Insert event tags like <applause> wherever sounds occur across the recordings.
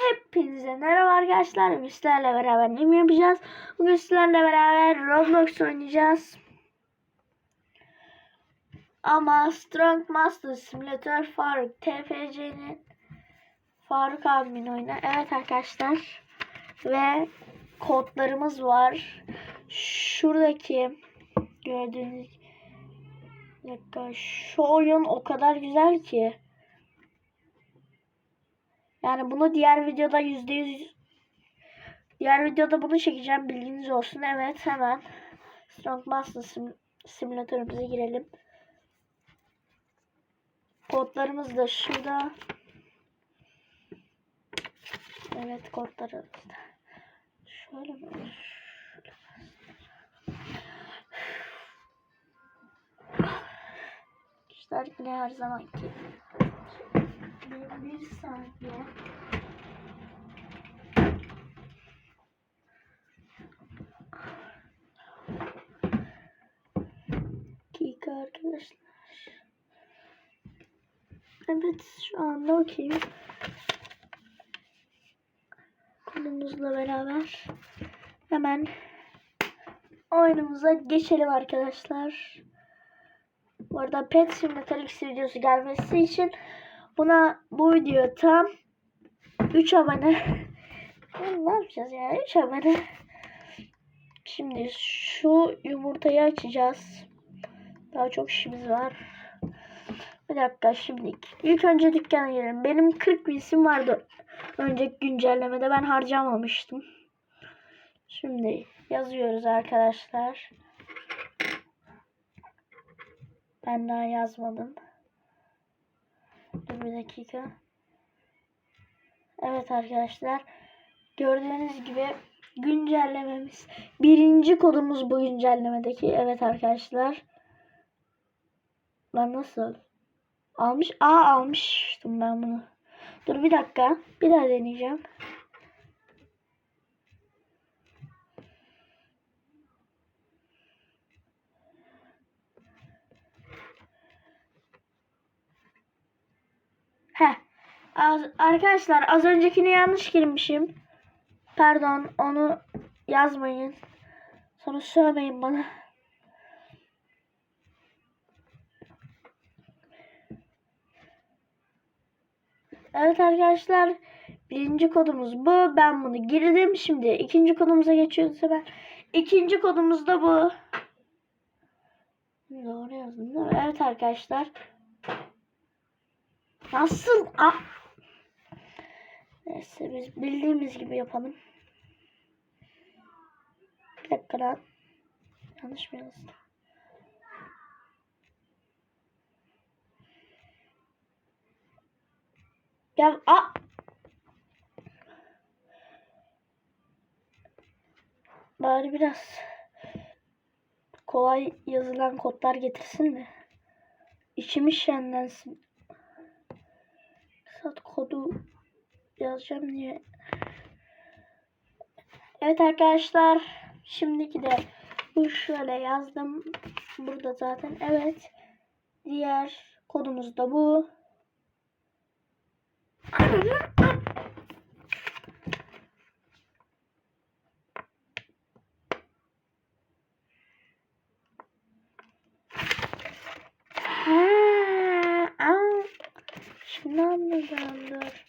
Hepinize merhaba arkadaşlar. Sizlerle beraber ne yapacağız? Bugün sizlerle beraber Roblox oynayacağız. Ama Strong Master Simulator Faruk TFC'nin Faruk abimin oyunu. Evet arkadaşlar. Ve kodlarımız var. Şuradaki gördüğünüz dakika, şu oyun o kadar güzel ki. Yani bunu diğer videoda yüzde yüz diğer videoda bunu çekeceğim bilginiz olsun. Evet hemen Strong Master sim simülatörümüze girelim. Kodlarımız da şurada. Evet kodları. Şöyle mi? İşler yine her zamanki. Bir saniye. Dakika arkadaşlar. Evet şu anda okeyim. Konumuzla beraber hemen oyunumuza geçelim arkadaşlar. Bu arada Pet Simulator X videosu gelmesi için buna bu video tam 3 abone. ne yapacağız ya? 3 abone. Şimdi şu yumurtayı açacağız. Daha çok işimiz var. Bir dakika şimdi. İlk önce dükkana girelim. Benim 40 isim vardı. Önceki güncellemede ben harcamamıştım. Şimdi yazıyoruz arkadaşlar. Ben daha yazmadım. Dur bir dakika. Evet arkadaşlar. Gördüğünüz gibi güncellememiz. Birinci kodumuz bu güncellemedeki. Evet arkadaşlar. Lan nasıl? Almış. Aa almıştım ben bunu. Dur bir dakika. Bir daha deneyeceğim. Az, arkadaşlar az öncekini yanlış girmişim. Pardon onu yazmayın. Sonra sövmeyin bana. Evet arkadaşlar birinci kodumuz bu. Ben bunu girdim. Şimdi ikinci kodumuza geçiyoruz hemen. İkinci kodumuz da bu. Doğru yazdım değil mi? Evet arkadaşlar. Nasıl? Ah. Neyse biz bildiğimiz gibi yapalım. Bir dakika lan. Yanlış mı yazdım? Ya a Bari biraz kolay yazılan kodlar getirsin de içimi şenlensin. Sat kodu yazacağım diye. Evet arkadaşlar. Şimdiki de bu şöyle yazdım. Burada zaten evet. Diğer kodumuz da bu. Ha, aa. Şimdi anladım dur.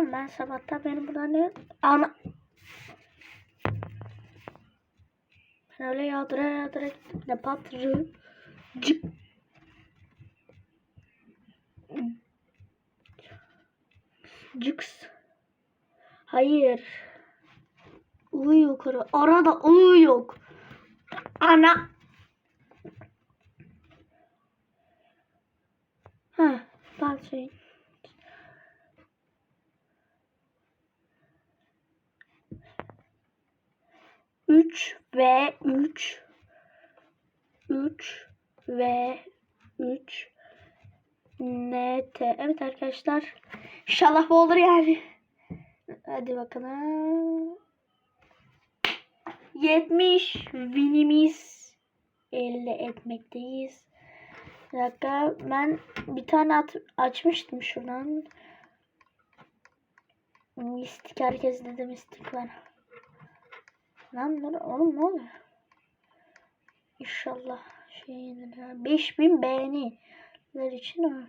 Oğlum ben sabahtan benim burada ne? Ana. Ben öyle yağdıra yağdıra gittim. Ne patırı. Cık. Cıks. Hayır. U yukarı. Arada U yok. Ana. Ha, bak şey. Ve üç. Üç ve üç. NT. Evet arkadaşlar. İnşallah bu olur yani. Hadi bakalım. 70 winimiz elde etmekteyiz. Bir dakika ben bir tane at, açmıştım şuradan. Mistik herkes dedi mistik var. Lan dur oğlum ne oluyor? İnşallah şey yenir ha. 5000 beğeniler için ha.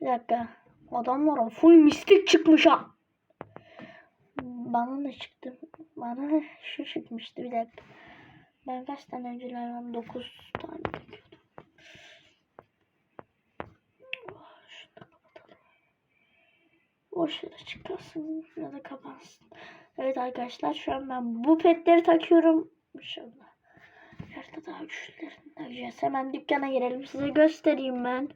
Bir dakika. Adamlara full mistik çıkmış ha. Bana ne çıktı? Bana şu çıkmıştı bir dakika. Ben kaç tane öncelerden 9 tane da kapatalım. Boş yere çıkarsın ya da kapansın. Evet arkadaşlar şu an ben bu petleri takıyorum. İnşallah. Yerde daha güçlülerini takacağız. Hemen dükkana girelim. Size göstereyim ben.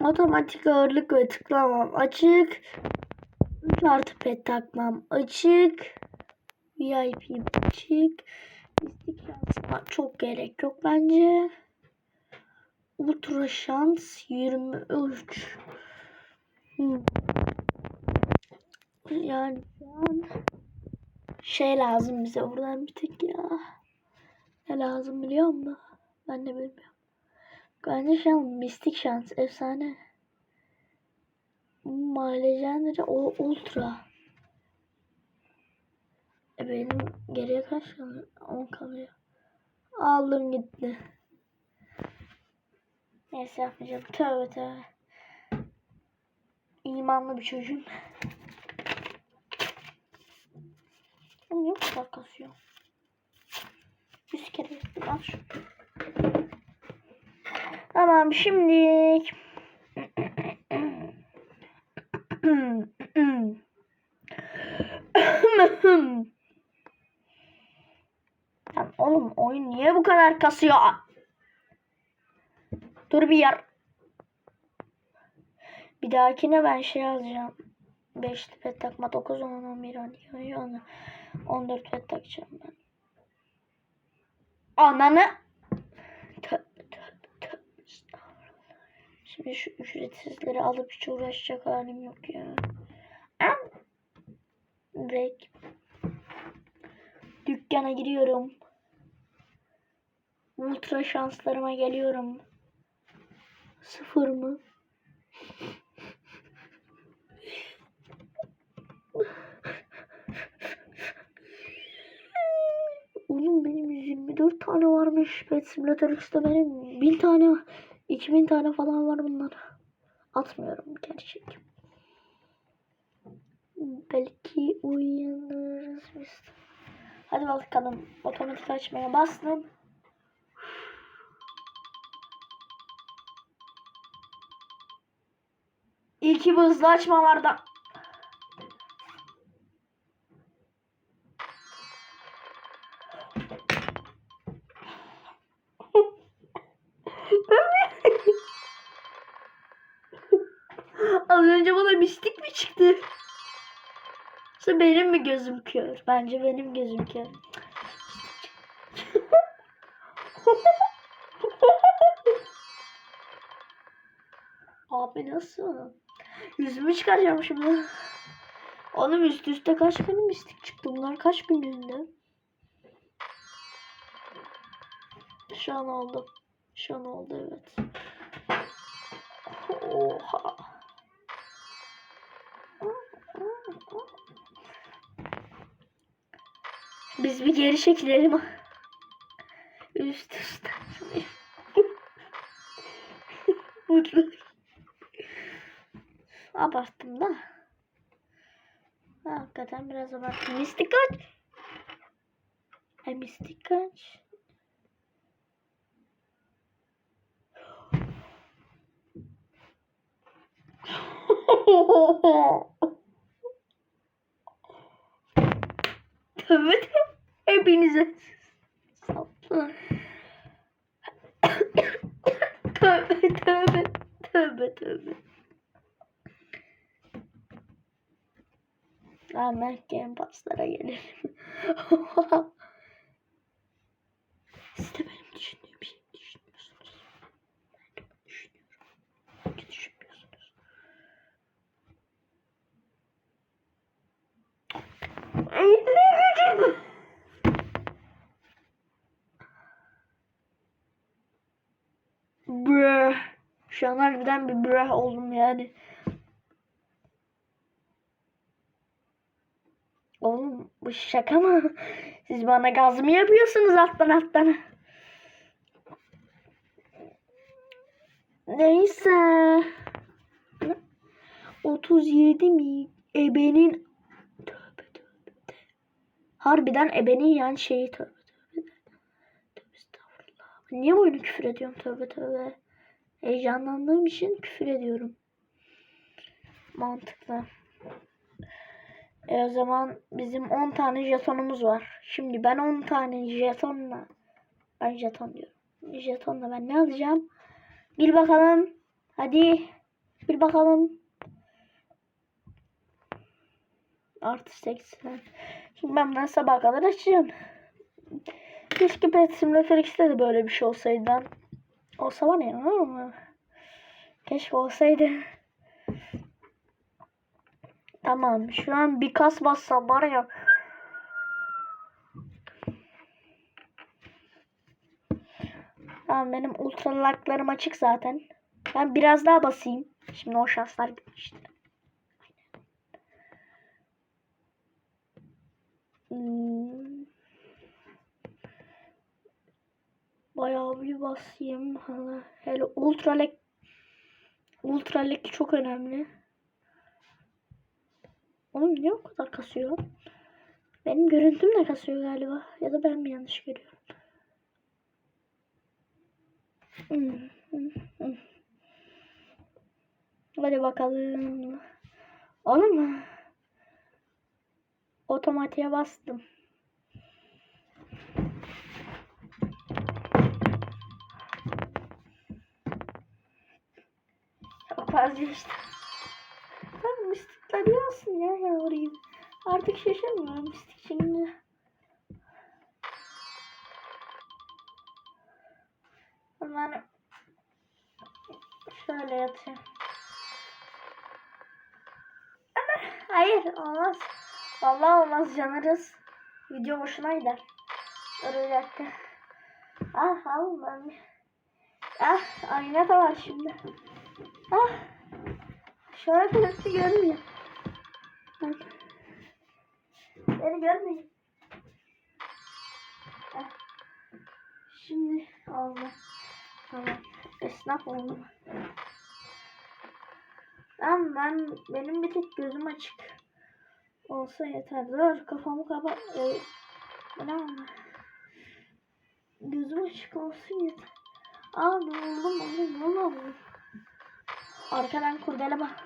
Otomatik ağırlık ve tıklamam açık. 3 artı pet takmam açık. VIP açık. Mistik şansıma çok gerek yok bence. Ultra şans 23. Hmm. Yani şu an şey lazım bize buradan bir tek ya. Ne lazım biliyor musun? Ben de bilmiyorum. Bence şu an mistik şans efsane. Legendary o ultra. E benim geriye kaç kalıyor? 10 kalıyor. Aldım gitti. Neyse yapmayacağım. Tövbe tövbe. İmanlı bir çocuğum. Oğlum Niye bu kadar kasıyor? Yüz kere yaptım. Tamam şimdi. Lan oğlum oyun niye bu kadar kasıyor? Dur bir yer. Bir dahakine ben şey alacağım. 5 pet takma 9 10 11 12 13 14 pet takacağım ben. Ananı. Şimdi şu ücretsizleri alıp hiç uğraşacak halim yok ya. Break. Dükkana giriyorum. Ultra şanslarıma geliyorum. Sıfır mı? 24 tane varmış. Pet Simulator X'de benim 1000 tane, 2000 tane falan var bunlar. Atmıyorum gerçek. Belki uyanırız biz. Hadi bakalım. Otomatik açmaya bastım. İyi ki bu açma vardı. Benim mi gözüm kör? Bence benim gözüm kör. Abi nasıl? Yüzümü çıkaracağım şimdi. Oğlum üst üste kaç tane mistik çıktı? Bunlar kaç günlüğünde? Şu an oldu. Şu an oldu evet. Oha. Biz bir geri çekilelim. Üst üste. Mutlu. Abarttım da. Hakikaten biraz abarttım. Mistik kaç? Ay mistik kaç? <laughs> Tövbe tövbe. Hepinize. Tövbe tövbe. Tövbe tövbe. Hemen Game Pass'lara gelelim. <laughs> Siz de benim düşündüğüm şeyi düşünmüyorsunuz. Ben de bunu düşünüyorum. Bence düşünmüyorsunuz. Ay, ne gücüm. Brr. Şu an harbiden bir brr oldum yani. Oğlum bu şaka mı? Siz bana gaz mı yapıyorsunuz alttan alttan? Neyse. 37 mi? Ebenin tövbe tövbe. Harbiden ebenin yani şeyi tövbe tövbe. Tövbe estağfurullah. Niye böyle küfür ediyorum tövbe tövbe. Heyecanlandığım için küfür ediyorum. Mantıklı. E o zaman bizim 10 tane jetonumuz var. Şimdi ben 10 tane jetonla ben jeton diyorum. Jetonla ben ne alacağım? Bir bakalım. Hadi. Bir bakalım. Artı 80. Şimdi ben bunları sabah kadar açacağım. Keşke Pet Simulator X'te de böyle bir şey olsaydı. Olsa var ya ama keşke olsaydı. Tamam şu an bir kas bassam var ya. Tamam benim ultralaklarım açık zaten. Ben biraz daha basayım. Şimdi o şanslar gitmişti. Hmm. Bayağı bir basayım. Hala. Hele ultralek ultralek çok önemli. Oğlum niye o kadar kasıyor? Benim görüntüm de kasıyor galiba. Ya da ben mi yanlış görüyorum? Hmm, hmm, hmm. Hadi bakalım. Oğlum otomatiğe bastım. İşte. Ben mistikler yazsın ya yavrum. Artık şaşırmıyorum mistik şimdi. Hemen şöyle yatayım. Hayır olmaz. Vallahi olmaz canırız. Video boşuna gider. Dur bir dakika. Ah al ben. Ah ayna da var şimdi. Ah. Şöyle birisi görmüyor. Beni görmüyor. Ah. Şimdi oldu. Tamam. Esnaf oldum. Tamam ben benim bir tek gözüm açık. Olsa yeter. Dur kafamı kapa. Ee, ne Gözüm açık olsun yeter. Aa oldu ne oldu? Arkadan kurdele bak.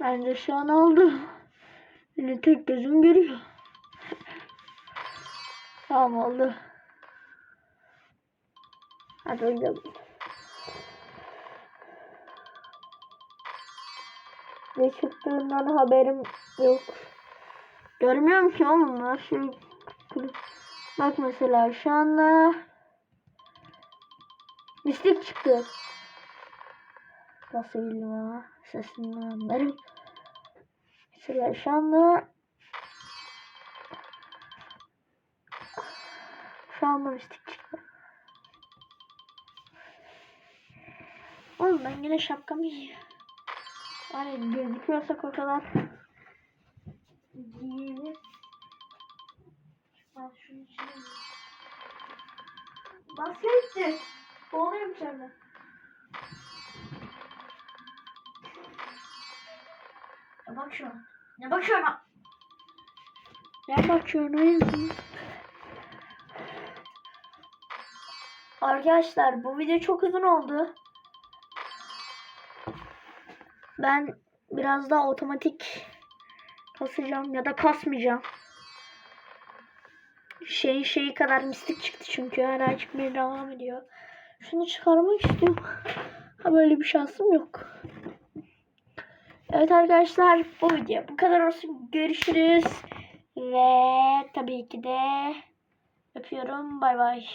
Bence şu an oldu. Yine tek gözüm görüyor. Tamam oldu. Hadi oynayalım. Ne çıktığından haberim yok. Görmüyorum ki oğlum her şey. Bak mesela şu anda mistik çıktı. Nasıl bildim ama sesinden anlarım. Mesela şu anda şu anda mistik çıktı. Oğlum ben yine şapkamı giyiyorum. Hani gözüküyorsak o kadar giyelim. Ben şunun içine Basketti. Boğulayım içeride. Ya bak şuna. Ya bak şuna. Ya bak şuna. Arkadaşlar bu video çok uzun oldu. Ben biraz daha otomatik kasacağım ya da kasmayacağım. Şey şeyi kadar mistik çıktı çünkü hala çıkmaya devam ediyor. Şunu çıkarmak istiyorum. Ha böyle bir şansım yok. Evet arkadaşlar bu video bu kadar olsun. Görüşürüz. Ve tabii ki de öpüyorum. Bay bay.